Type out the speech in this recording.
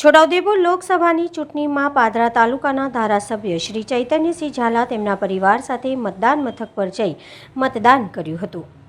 છોટાઉદેપુર લોકસભાની ચૂંટણીમાં પાદરા તાલુકાના ધારાસભ્ય શ્રી ચૈતન્યસિંહ ઝાલા તેમના પરિવાર સાથે મતદાન મથક પર જઈ મતદાન કર્યું હતું.